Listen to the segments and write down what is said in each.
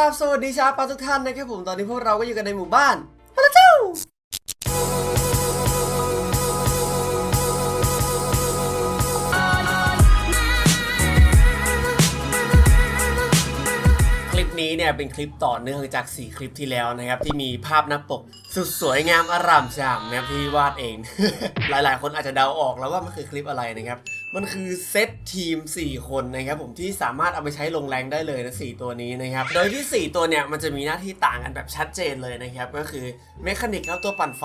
ราบสวัสดีชาวปาทุกท่านนะครับผมตอนนี้พวกเราก็อยู่กันในหมู่บ้านพระเจ้าคลิปนี้เนี่ยเป็นคลิปต่อเนื่องจาก 4 คลิปที่แล้วนะครับ ที่มีภาพหน้าปก สุดสวยงามอร่ามฉ่ำนะครับที่วาดเอง หลายๆ คนอาจจะเดาออกแล้วว่ามันคือคลิปอะไรนะครับ มันคือเซตทีม 4 คนนะครับผมที่สามารถเอาไปใช้ลงแรงได้เลยนะสตัวนี้นะครับ โดยที่ 4 ตัวเนี่ยมันจะมีหน้าที่ต่างกันแบบชัดเจนเลยนะครับ ก็คือเมคานิกครับตัวปั่นไฟ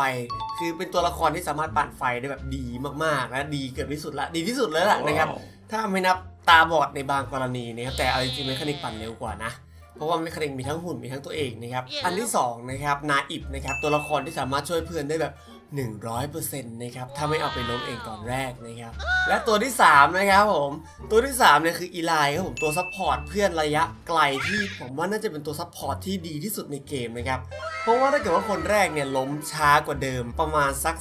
คือเป็นตัวละครที่สามารถปั่นไฟได้แบบดีมากๆและดีเกือบที่สุดละดีที่สุดเลยล่ะนะครับ ถ้าไม่นับตาบอดในบางกรณีนะครับแต่เอาจริงๆเมคานิกปั่นเร็วกว่านะเพราะว่าเมคานิกมีทั้งหุ่นมีทั้งตัวเองนะครับอันที่สองนะครับนาอิบนะครับตัวละครที่สามารถช่วยเพื่อนได้แบบ 100%นะครับถ้าไม่เอาไปล้มเองตอนแรกนะครับและตัวที่ 3 นะครับผม ตัวที่3เนี่ยคืออีไลครับผมตัวซัพพอร์ตเพื่อนระยะไกลที่ผมว่าน่าจะเป็นตัวซัพพอร์ตที่ดีที่สุดในเกมนะครับเพราะว่าถ้าเกิดว่าคนแรกเนี่ยล้มช้ากว่าเดิมประมาณสัก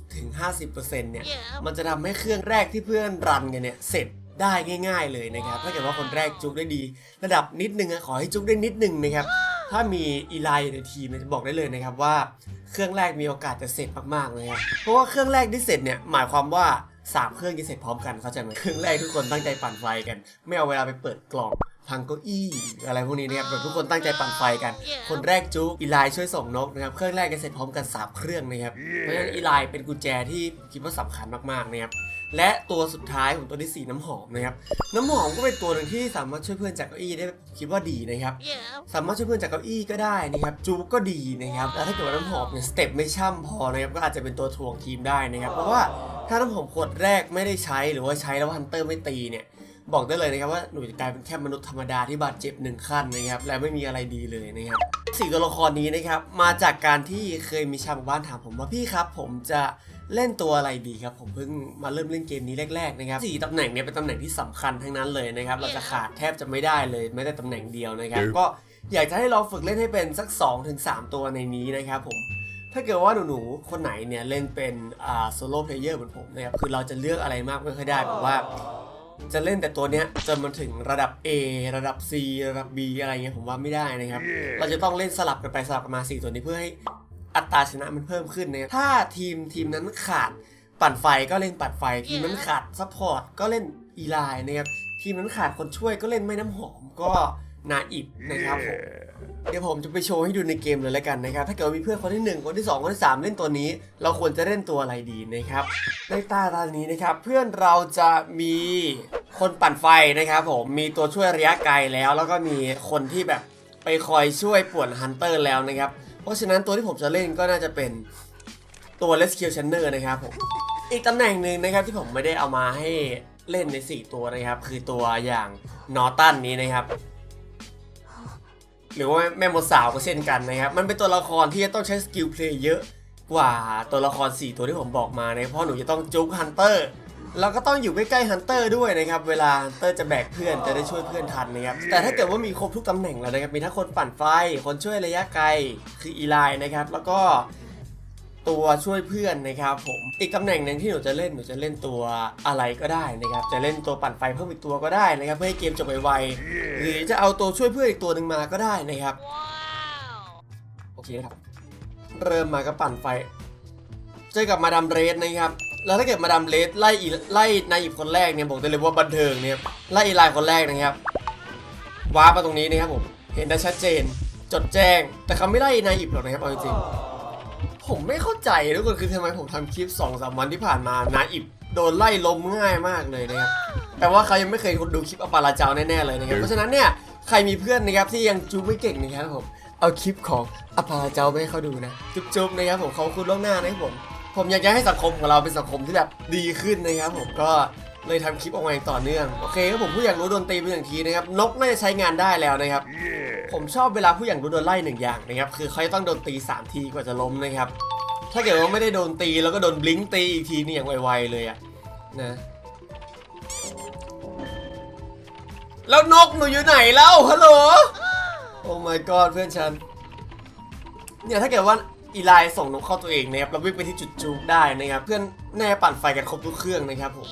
30-50%เนี่ยมันจะทำให้เครื่องแรกที่เพื่อนรันกันเนี่ยเสร็จได้ง่าย ๆ เลยนะครับถ้าเกิดว่าคนแรกจุกได้ดี ระดับนิดนึงอะขอให้จุกได้นิดนึงนะครับ ถ้ามีอีไลในทีมจะบอกได้เลยนะครับว่าเครื่องแรกมีโอกาสจะเสร็จมากๆเลยครับเพราะว่าเครื่องแรกที่เสร็จเนี่ยหมายความว่าสามเครื่องจะเสร็จพร้อมกันเข้าใจไหมเครื่องแรกทุกคนตั้งใจปั่นไฟกัน ไม่เอาเวลาไปเปิดกล่องพังเก้าอี้อะไรพวกนี้นะครับแบบทุกคนตั้งใจปั่นไฟกัน คนแรกจุกอีไลช่วยส่งนกนะครับเครื่องแรกจะเสร็จพร้อมกันสามเครื่องนะครับเพราะฉะนั้นอีไลเป็นกุญแจที่คิดว่าสำคัญมากๆนะครับ และตัวสุดท้ายของตัวที่สี่น้ำหอมนะครับน้ำหอมก็เป็นตัวหนึ่งที่สามารถช่วยเพื่อนจากเก้าอี้ได้คิดว่าดีนะครับ สามารถช่วยเพื่อนจากเก้าอี้ก็ได้นะครับจูบก็ดีนะครับแล้วถ้าเกิดว่าน้ำหอมเนี่ยสเต็ปไม่ช่ำพอนะครับก็อาจจะเป็นตัวถ่วงทีมได้นะครับเพราะว่าถ้าน้ำหอมขวดแรกไม่ได้ใช้หรือว่าใช้แล้วฮันเตอร์ไม่ตีเนี่ยบอกได้เลยนะครับว่าหนูจะกลายเป็นแค่มนุษย์ธรรมดาที่บาดเจ็บหนึ่งขั้นนะครับ และไม่มีอะไรดีเลยนะครับสี่ตัวละครนี้นะครับ มาจากการที่เคยมีชาวหมู่บ้านถามผมว่าพี่ครับ ผมจะ เล่นตัวอะไรดีครับ ผมเพิ่งมาเริ่มเล่นเกมนี้แรกๆนะครับสี่ตำแหน่งเนี่ยเป็นตำแหน่งที่สำคัญทั้งนั้นเลยนะครับ เราจะขาดแทบจะไม่ได้เลยแม้แต่ตำแหน่งเดียวนะครับ ก็อยากจะให้ลองฝึกเล่นให้เป็นสัก2-3ถึง3ตัวในนี้นะครับผมถ้าเกิดว่าหนูๆ คนไหนเนี่ยเล่นเป็นอ่าโซโล่เพลเยอร์เหมือนผมนะครับ คือเราจะเลือกอะไรมากไม่ค่อยได้แบบว่า จะเล่นแต่ตัวเนี้ยจนมันถึงระดับ A ระดับ C ระดับ B อะไรเงี้ยผมว่าไม่ได้นะครับ เราจะต้องเล่นสลับกันไปสลับกันมาสี่ตัวนี้เพื่อให้ อัตราชนะมันเพิ่มขึ้นนะครับถ้าทีมทีมนั้นขาดปั่นไฟก็เล่นปั่นไฟ ทีมนั้นขาดซัพพอร์ตก็เล่นอีไลน์นะครับทีมนั้นขาดคนช่วยก็เล่นไม่น้ำหอมก็นาอิบนะครับผมเดี๋ยวผมจะไปโชว์ให้ดูในเกมเลยแล้วกันนะครับ ถ้าเกิดว่ามีเพื่อนคนที่ 1 คนที่ 2 คนที่ 3 เล่นตัวนี้ เราควรจะเล่นตัวอะไรดีนะครับ ในตาตานี้นะครับ เพื่อนเราจะมีคนปั่นไฟนะครับผม มีตัวช่วยระยะไกลแล้ว แล้วก็มีคนที่แบบไปคอยช่วยป่วนฮันเตอร์แล้วนะครับเพ ราะฉะนั้นตัวที่ผมจะเล่นก็น่าจะเป็นตัว Rescue Channel นะครับผม อีกตำแหน่งหนึ่งนะครับที่ผมไม่ได้เอามาให้เล่นใน 4 ตัวนะครับ คือตัวอย่างนอตันนี้นะครับ หรือว่าแม่มดสาวก็เช่นกันนะครับ มันเป็นตัวละครที่จะต้องใช้สกิลเพลย์เยอะกว่าตัวละคร 4 ตัวที่ผมบอกมานะเพราะหนูจะต้องจุกฮันเตอร์ แล้วก็ต้องอยู่ใกล้ๆฮันเตอร์ด้วยนะครับ เวลาฮันเตอร์จะแบกเพื่อนจะได้ช่วยเพื่อนทันนะครับ แต่ถ้าเกิดว่ามีครบทุกตำแหน่งแล้วนะครับ มีทั้งคนปั่นไฟ คนช่วยระยะไกล คืออีไลน์นะครับ แล้วก็ตัวช่วยเพื่อนนะครับผม อีกตำแหน่งหนึ่งที่หนูจะเล่นหนูจะเล่นตัวอะไรก็ได้นะครับ จะเล่นตัวปั่นไฟเพิ่มอีกตัวก็ได้นะครับ เพื่อให้เกมจบไวๆหรือจะเอาตัวช่วยเพื่อนอีกตัวหนึ่งมาก็ได้นะครับ โอเคครับ เริ่มมาก็ปั่นไฟ เจอกับมาดามเรสนะครับ แล้วถ้าเกิดมาดามเรสไล่อีไล่นายอิบคนแรกเนี่ยบอกได้เลยว่าบันเทิงเนี่ยไล่อีลน์คนแรกนะครับว้าปมาตรงนี้นะครับผมเห็นได้ชัดเจน จดแจ้ง แต่เขาไม่ไล่นายอิบหรอกนะครับเอาจริงผมไม่เข้าใจทุกคนคือทำไมผมทำคลิป2อสวันที่ผ่านมานายอิบโดนไล่ล้มง่ายมากเลยนะครับแปลว่าเขายังไม่เคยดูคลิปอปาราเจ้าแน่ๆเลยนะครับเพราะฉะนั้นเนี่ยใครมีเพื่อนนะครับที่ยังจูบไม่เก่งนะครับผมเอาคลิปของอปาราเจ้าไปให้เขาดูนะจุ๊บๆนะครับผมขอบคุณล่วงหน้านะครับผม ผมอยากจะให้สังคมของเราเป็นสังคมที่แบบดีขึ้นนะครับผมก็เลยทำคลิปออกมาอย่างต่อเนื่องโอเคครับผมผู้อยากรู้ดนตรีเป็นอย่างทีนะครับนกน่าจะใช้งานได้แล้วนะครับ ผมชอบเวลาผู้อยากรู้โดนไล่หนึ่งอย่างนะครับคือเขาจะต้องโดนตีสามทีกว่าจะล้มนะครับ ถ้าเกิดว่าไม่ได้โดนตีแล้วก็โดนบลิงก์ตีอีกทีนี่อย่างไวๆเลยอะนะแล้วนกหนูอยู่ไหนแล้วฮัลโหลโอ้ my god เพื่อนฉันเนี่ยถ้าเกิดว่า อีไลส่งนกเข้าตัวเองนะครับเราวิ่งไปที่จุดจูกได้นะครับ เพื่อนแน่ปั่นไฟกันครบทุกเครื่องนะครับผม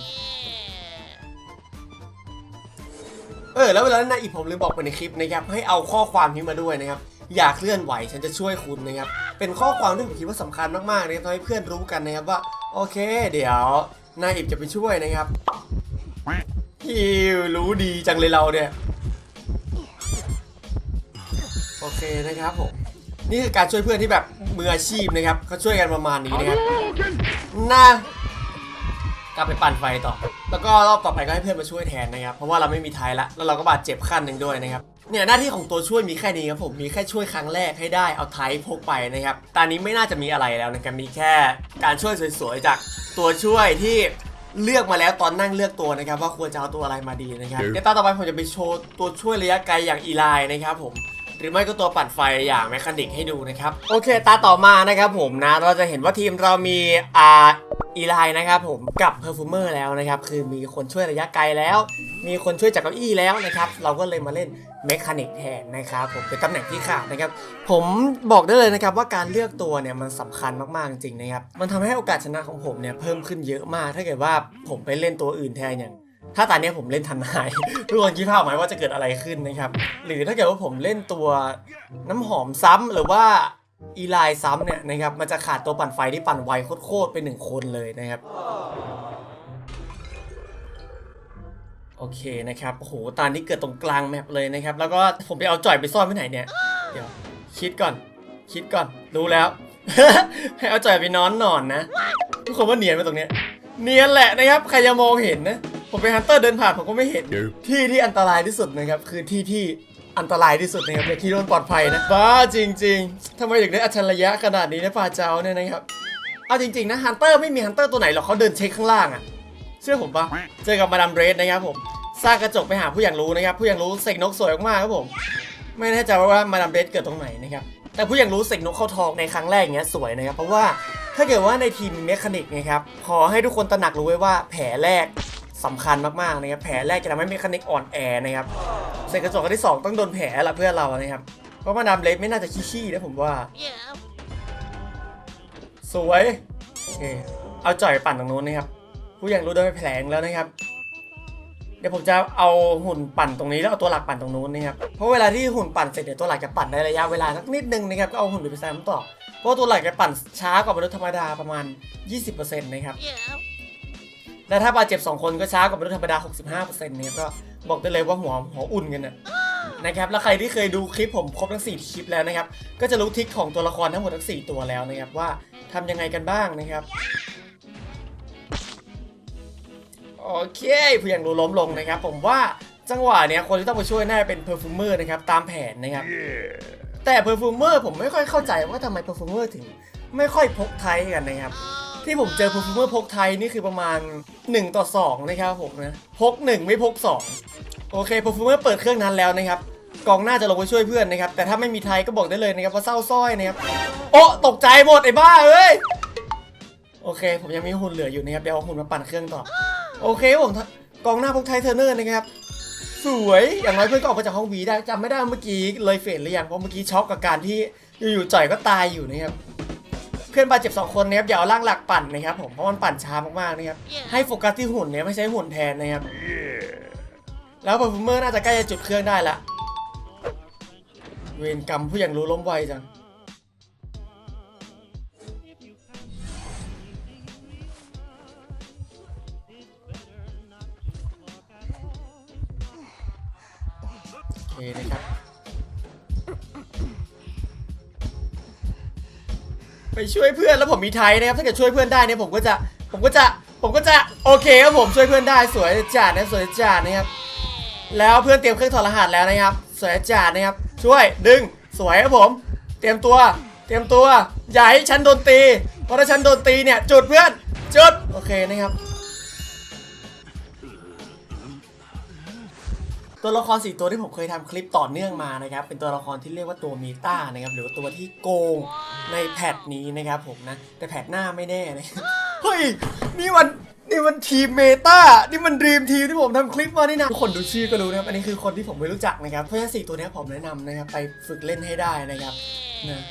เออแล้วเวลานั้นนะอีผมลืมบอกไปในคลิปนะครับให้เอาข้อความนี้มาด้วยนะครับ อย่าเคลื่อนไหวฉันจะช่วยคุณนะครับ เป็นข้อความที่ผมคิดว่าสำคัญมากๆนะครับทำให้เพื่อนรู้กันนะครับว่า โอเค เดี๋ยวนายอิบจะไปช่วยนะครับฮิวรู้ดีจังเลยเราเนี่ย โอเคนะครับผม นี่คือการช่วยเพื่อนที่แบบมืออาชีพนะครับเขาช่วยกันประมาณนี้นะครับน่ากลับไปปั่นไฟต่อ แล้วก็รอบต่อไปก็ให้เพื่อนมาช่วยแทนนะครับ เพราะว่าเราไม่มีไทยละ แล้วเราก็บาดเจ็บขั้นหนึ่งด้วยนะครับ เนี่ยหน้าที่ของตัวช่วยมีแค่นี้ครับผม มีแค่ช่วยครั้งแรกให้ได้ เอาไทยพกไปนะครับ ตอนนี้ไม่น่าจะมีอะไรแล้วนะครับ มีแค่การช่วยสวยๆจากตัวช่วยที่เลือกมาแล้วตอนนั่งเลือกตัวนะครับ ว่าควรจะเอาตัวอะไรมาดีนะครับเดี๋ยวตอนต่อไปผมจะไปโชว์ตัวช่วยระยะไกลอย่างอีไลน์นะครับผม หรือไม่ก็ตัวปั่นไฟอย่างแมคคานิกให้ดูนะครับ โอเค ตาต่อมานะครับผมนะ เราจะเห็นว่าทีมเรามีอ่าอีไลน์นะครับผมกับเพอร์ฟูเมอร์แล้วนะครับ คือมีคนช่วยระยะไกลแล้ว มีคนช่วยจากเก้าอี้แล้วนะครับ เราก็เลยมาเล่นเมคานิกแทนนะครับผมเป็นตำแหน่งที่ขาดนะครับ ผมบอกได้เลยนะครับว่าการเลือกตัวเนี่ยมันสำคัญมากๆจริงๆนะครับ มันทำให้โอกาสชนะของผมเนี่ยเพิ่มขึ้นเยอะมาก ถ้าเกิดว่าผมไปเล่นตัวอื่นแทนอย่าง ถ้าตอนนี้ผมเล่นทันายทุกคนคิดภาพไหมว่าจะเกิดอะไรขึ้นนะครับ หรือถ้าเกิดว่าผมเล่นตัวน้ำหอมซ้ำหรือว่าอีไลซ้ำเนี่ยนะครับมันจะขาดตัวปั่นไฟที่ปั่นไวโคตรๆไปหนึ่งคนเลยนะครับโอเคนะครับโอ้โหตอนนี้เกิดตรงกลางแมปเลยนะครับ แล้วก็ผมไปเอาจ่อยไปซ่อนไว้ไหนเนี่ย เดี๋ยวคิดก่อน คิดก่อน รู้แล้ว ให้เอาจ่อยไปนอนนอนนะ ทุกคนว่าเนียนไหมตรงเนี้ย เนียนแหละนะครับ ใครจะมองเห็นนะ ผมไปฮันเตอร์เดินผ่านผมก็ไม่เห็น ที่ที่อันตรายที่สุดนะครับ คือที่ที่อันตรายที่สุดนะครับอย่าคิดว่ามันปลอดภัยนะ บ้าจริง ๆทำไมถึงได้อัจฉริยะขนาดนี้นะป้าเจ้าเนี่ยนะครับ เอาจริงๆนะฮันเตอร์ไม่มีฮันเตอร์ตัวไหนหรอกเขาเดินเช็คข้างล่างอะเชื่อผมปะเจอกับมาดามเรสนะครับผมสร้างกระจกไปหาผู้อย่างรู้นะครับ ผู้อย่างรู้เสกนกสวยมากๆครับผม ไม่แน่ใจว่ามาดามเรสเกิดตรงไหนนะครับแต่ผู้อย่างรู้เสกนกเข้าทองในครั้งแรกอย่างเงี้ยสวยนะครับเพราะว่าถ้าเกิดว่าในทีมเมคานิกนะครับขอให้ทุกคนตระหนักรู้ไว้ว่าแผลแรก สำคัญมากๆนะครับแผลแรกจะทำให้เมคานิกอ่อนแอนะครับเสกกระจกอันที่สองต้องโดนแผลละเพื่อนเรานะครับเพราะมาดามเรสไม่น่าจะขี้ๆนะผมว่า สวยโอเคเอาจ่อยไปปั่นตรงนู้นนะครับผู้ยังรู้โดยแผลงแล้วนะครับ เดี๋ยวผมจะเอาหุ่นปั่นตรงนี้แล้วเอาตัวหลักปั่นตรงนู้นนะครับเพราะเวลาที่หุ่นปั่นเสร็จเดี๋ยวตัวหลักจะปั่นได้ระยะเวลาสักนิดนึงนะครับก็เอาหุ่นไปแซมต่อเพราะว่าตัวหลักจะปั่นช้ากว่ามนุษย์ธรรมดาประมาณ 20%นะครับ และถ้าบาดเจ็บ 2 คนก็ช้ากว่ามนุษย์ธรรมดา 65%นะครับก็บอกได้เลยว่าหัวหัวอุ่นกันนะนะครับแล้วใครที่เคยดูคลิปผมครบทั้ง 4 คลิปแล้วนะครับ ก็จะรู้ทริคของตัวละครทั้งหมดทั้ง 4 ตัวแล้วนะครับว่าทำยังไงกันบ้างนะครับโอเคผู้ยังรู้ล้มลงนะครับ ผมว่าจังหวะเนี้ยคนที่ต้องไปช่วยน่าจะเป็นเพอร์ฟูเมอร์นะครับตามแผนนะครับ แต่เพอร์ฟูเมอร์ผมไม่ค่อยเข้าใจว่าทำไมเพอร์ฟูเมอร์ถึงไม่ค่อยพกไทยกันนะครับ ที่ผมเจอพรฟูเมอร์พกไทยนี่คือประมาณ 1 ต่อ 2 นะครับผมนะ พก 1 ไม่พก 2 โอเคพรฟูเมอร์เปิดเครื่องนั้นแล้วนะครับกองหน้าจะลงไปช่วยเพื่อนนะครับ แต่ถ้าไม่มีไทยก็บอกได้เลยนะครับว่าเศร้าสร้อยนะครับโอ้ตกใจหมดไอ้บ้าเอ้ยโอเค ผมยังมีหุ่นเหลืออยู่นะครับเดี๋ยวเอาหุ่นมาปั่นเครื่องต่อโอเคผมกองหน้าพกไทเทอร์เนอร์นะครับสวยอย่างน้อยเพื่อนก็ออกมาจากห้องวีได้จำไม่ได้เมื่อกี้เลยเฟดหรือยังเพราะเมื่อกี้ช็อกกับการที่อยู่ๆจ่อยก็ตายอยู่นะครับ พื่อนบาดเจ็บสองคนนะครับอย่าเอาร่างหลักปั่นนะครับผมเพราะมันปั่นช้ามากๆนะครับให้โฟกัสที่หุ่นเนี่ยไม่ใช่หุ่นแทนนะครับแล้วเพอร์ฟูเมอร์น่าจะใกล้จะจุดเครื่องได้ละเวรกรรมผู้อย่างรู้ล้มไวจังโอเคนะครับ ไปช่วยเพื่อนแล้วผมมีไทยนะครับถ้าเกิดช่วยเพื่อนได้เนี่ยผมก็จะผมก็จะผมก็จะโอเคครับผมช่วยเพื่อนได้สวยจัดนะสวยจัดนะครับแล้วเพื่อนเตรียมเครื่องถอดรหัสแล้วนะครับ สวยจัดนะครับ ช่วยดึงสวยครับผม เตรียมตัว เตรียมตัวอย่าให้ฉันโดนตีเพราะถ้าฉันโดนตีเนี่ยจุดเพื่อนจุดโอเคนะครับ ตัวละครสี่ตัวที่ผมเคยทำคลิปต่อเนื่องมานะครับ เป็นตัวละครที่เรียกว่าตัวมีต้านะครับ หรือว่าตัวที่โกงในแพทนี้นะครับผมนะ แต่แพทหน้าไม่แน่นะเฮ้ย นี่มันนี่มันทีมเมตานี่มันดีมทีมที่ผมทำคลิปมานี่นะทุกคนดูชื่อก็รู้นะครับ อันนี้คือคนที่ผมไม่รู้จักนะครับ เพราะฉะนั้นสี่ตัวเนี้ยผมแนะนำนะครับ ไปฝึกเล่นให้ได้นะครับนะ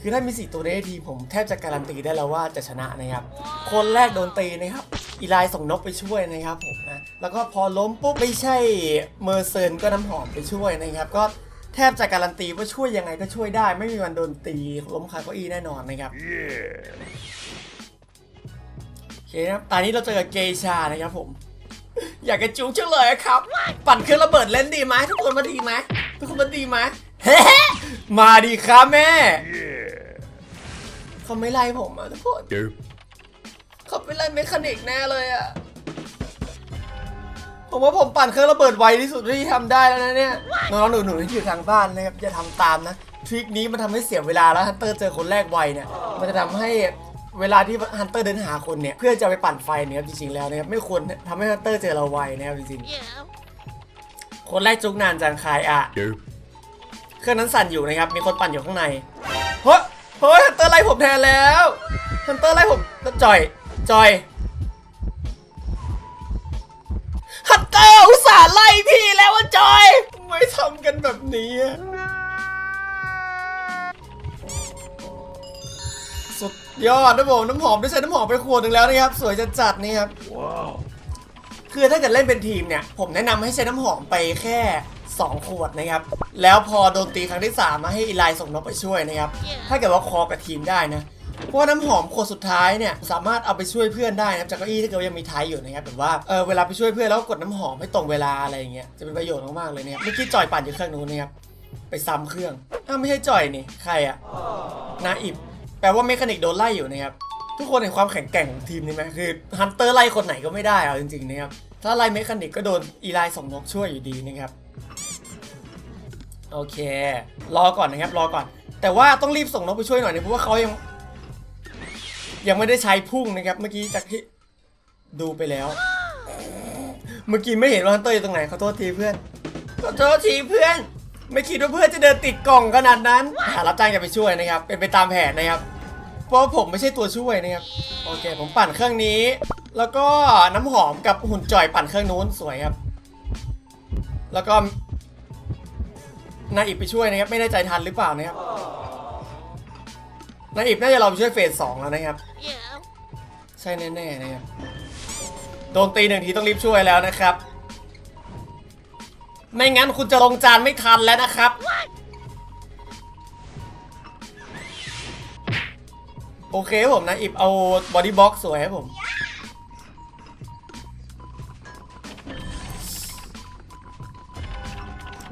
คือถ้ามีสี่ตัวนี้ในทีมผมแทบจะการันตีได้แล้วว่าจะชนะนะครับ คนแรกโดนตีนะครับ อีไลน์ส่งนกไปช่วยนะครับผมนะ แล้วก็พอล้มปุ๊บไม่ใช่เมอร์เซินก็น้ำหอมไปช่วยนะครับ ก็แทบจะการันตีว่าช่วยยังไงก็ช่วยได้ ไม่มีวันโดนตีล้มคาเก้าอี้แน่นอนนะครับโอเคครับตอนนี้เราเจอกับเกชานะครับผม อยากจะจุกจังเลยครับ ปั่นเครื่องระเบิดเล่นดีไหมทุกคนมาดีไหมทุกคนมาดีไหมเฮ้มาดีครับแม่เขาไม่ไล่ผมอะทุกคน Derp. เขาไม่ไล่เมคานิกแน่เลยอะ ผมว่าผมปั่นเครื่องระเบิดไวที่สุดที่ทำได้แล้วนะเนี่ยน้องๆหนูๆที่อยู่ทางบ้านนะครับอย่าทำตามนะทริคนี้มันทำให้เสียเวลาแล้วฮันเตอร์เจอคนแรกไวเนี่ยมันจะทำให้เวลาที่ฮันเตอร์เดินหาคนเนี่ยเพื่อจะไปปั่นไฟเนี่ยครับจริงๆแล้วนะครับไม่ควรทำให้ฮันเตอร์เจอเราไวนะครับจริงๆคนแรกจุกนานจังคายอะ Derp. เครื่องนั้นสั่นอยู่นะครับมีคนปั่นอยู่ข้างในเฮ้ยเฮ้ยฮันเตอร์ไล่ผมแทนแล้วฮันเตอร์ไล่ผมจอยจอย ฮันเตอร์อุตส่าห์ไล่พี่แล้วว่าจอยไม่ทำกันแบบนี้อะสุดยอดนะผมน้ำหอมได้ใช้น้ำหอมไปขวดหนึ่งแล้วนะครับสวยจัดจัดๆนี่ครับ Wow. คือถ้าเกิดเล่นเป็นทีมเนี่ย ผมแนะนำให้ใช้น้ำหอมไปแค่ 2 ขวดนะครับ แล้วพอโดนตีครั้งที่ 3 มาให้อีไลน์ส่งนกไปช่วยนะครับ ถ้าเกิดว่าคอกับทีมได้นะ เพราะน้ำหอมขวดสุดท้ายเนี่ยสามารถเอาไปช่วยเพื่อนได้นะครับจากเก้าอี้ถ้าเกิดว่ายังมีท้ายอยู่นะครับแบบว่าเออเวลาไปช่วยเพื่อนแล้วกดน้ำหอมให้ตรงเวลาอะไรอย่างเงี้ยจะเป็นประโยชน์มากๆเลยนะครับเมื่อกี้จอยปั่นอยู่เครื่องนู้นนะครับไปซ้ำเครื่องอ้าวไม่ใช่จอยนี่ใครอะนาอิบแปลว่าเมคานิกโดนไล่อยู่นะครับทุกคนเห็นความแข็งแกร่งของทีมนี้ไหมคือฮันเตอร์ไล่คนไหนก็ไม่ได้เอาจริงๆนะครับถ้าไล่เมคานิกก็โดนอีไลส่งนกช่วยอยู่ดีนะครับโอเค รอก่อนนะครับรอก่อน แต่ว่าต้องรีบส่งนกไปช่วยหน่อยนะเพราะว่าเขายัง ยังไม่ได้ใช้พุ่งนะครับ เมื่อกี้จากที่ดูไปแล้ว เมื่อกี้ไม่เห็นว่าฮันเตอร์อยู่ตรงไหนขอโทษทีเพื่อนขอโทษทีเพื่อน ไม่คิดว่าเพื่อนจะเดินติดกล่องขนาดนั้นหารับจ้างจะไปช่วยนะครับ เป็นไปตามแผนนะครับ เพราะผมไม่ใช่ตัวช่วยนะครับ โอเค ผมปั่นเครื่องนี้ แล้วก็น้ำหอมกับหุ่นจ่อยปั่นเครื่องนู้นสวยครับ แล้วก็นายอิบไปช่วยนะครับ ไม่แน่ใจทันหรือเปล่านะครับ นายอิบน่าจะเราไปช่วยเฟสสองแล้วนะครับ ใช่แน่ๆนะครับ โดนตีหนึ่งทีต้องรีบช่วยแล้วนะครับ ไม่งั้นคุณจะลงจานไม่ทันแล้วนะครับ โอเคครับผมนะอิบเอาบอดี้บ็อกสวยครับผม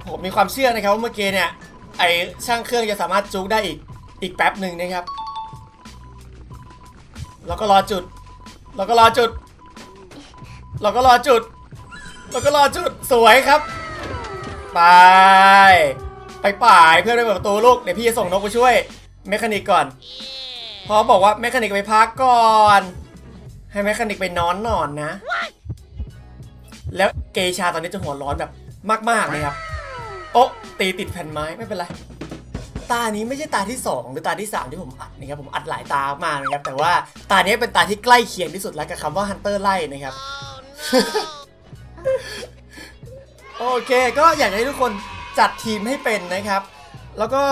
ผมมีความเชื่อนะครับว่าเมื่อกี้เนี่ย ไอช่างเครื่องจะสามารถจุกได้อีก อีกแป๊บหนึ่งนะครับ แล้วก็รอจุด แล้วก็รอจุด แล้วก็รอจุด แล้วก็รอจุด สวยครับ ไป ไปป่ายเพื่อนไปเปิดประตูลูก เดี๋ยวพี่จะส่งนกไปช่วยเมคานิกก่อน พอบอกว่าเมคานิกไปพักก่อน ให้เมคานิกไปนอนนอนนะ แล้วเกชาตอนนี้จะหัวร้อนแบบมากๆเลยครับ โอ๊ะตีติดแผ่นไม้ไม่เป็นไร ตานี้ไม่ใช่ตาที่ 2 หรือตาที่ 3 ที่ผมอัดนะครับผมอัดหลายตามากนะครับ แต่ว่าตานี้เป็นตาที่ใกล้เคียงที่สุดแล้วกับคำว่าฮันเตอร์ไล่นะครับ โอเค ก็อยากให้ทุกคนจัดทีมให้เป็นนะครับ แล้วก็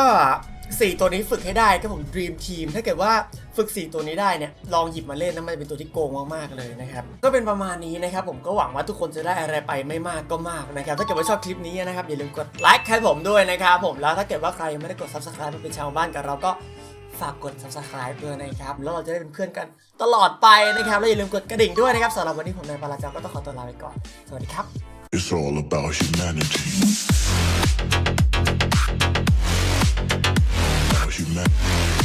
4 ตัวนี้ฝึกให้ได้ก็ผม Dream Team ถ้าเกิดว่า ฝึก 4 ตัวนี้ได้เนี่ยลองหยิบมาเล่นนะมันจะเป็นตัวที่โกงมากๆเลยนะครับก็เป็นประมาณนี้นะครับผมก็หวังว่าทุกคนจะได้อะไรไปไม่มากก็มากนะครับถ้าเกิดว่าชอบคลิปนี้นะครับอย่าลืมกดไลค์ให้ผมด้วยนะครับผมแล้วถ้าเกิดว่าใครยังไม่ได้กด Subscribe มาเป็นชาวบ้านกับเราก็ฝากกด Subscribe ด้วยนะครับ แล้วเราจะได้เป็นเพื่อนกันตลอดไปนะครับ แล้วอย่าลืมกดกระดิ่งด้วยนะครับสำหรับวันนี้ผมนายปาราจาก็ต้องขอตัวลาไปก่อน สวัสดีครับ It's all about humanity. About humanity.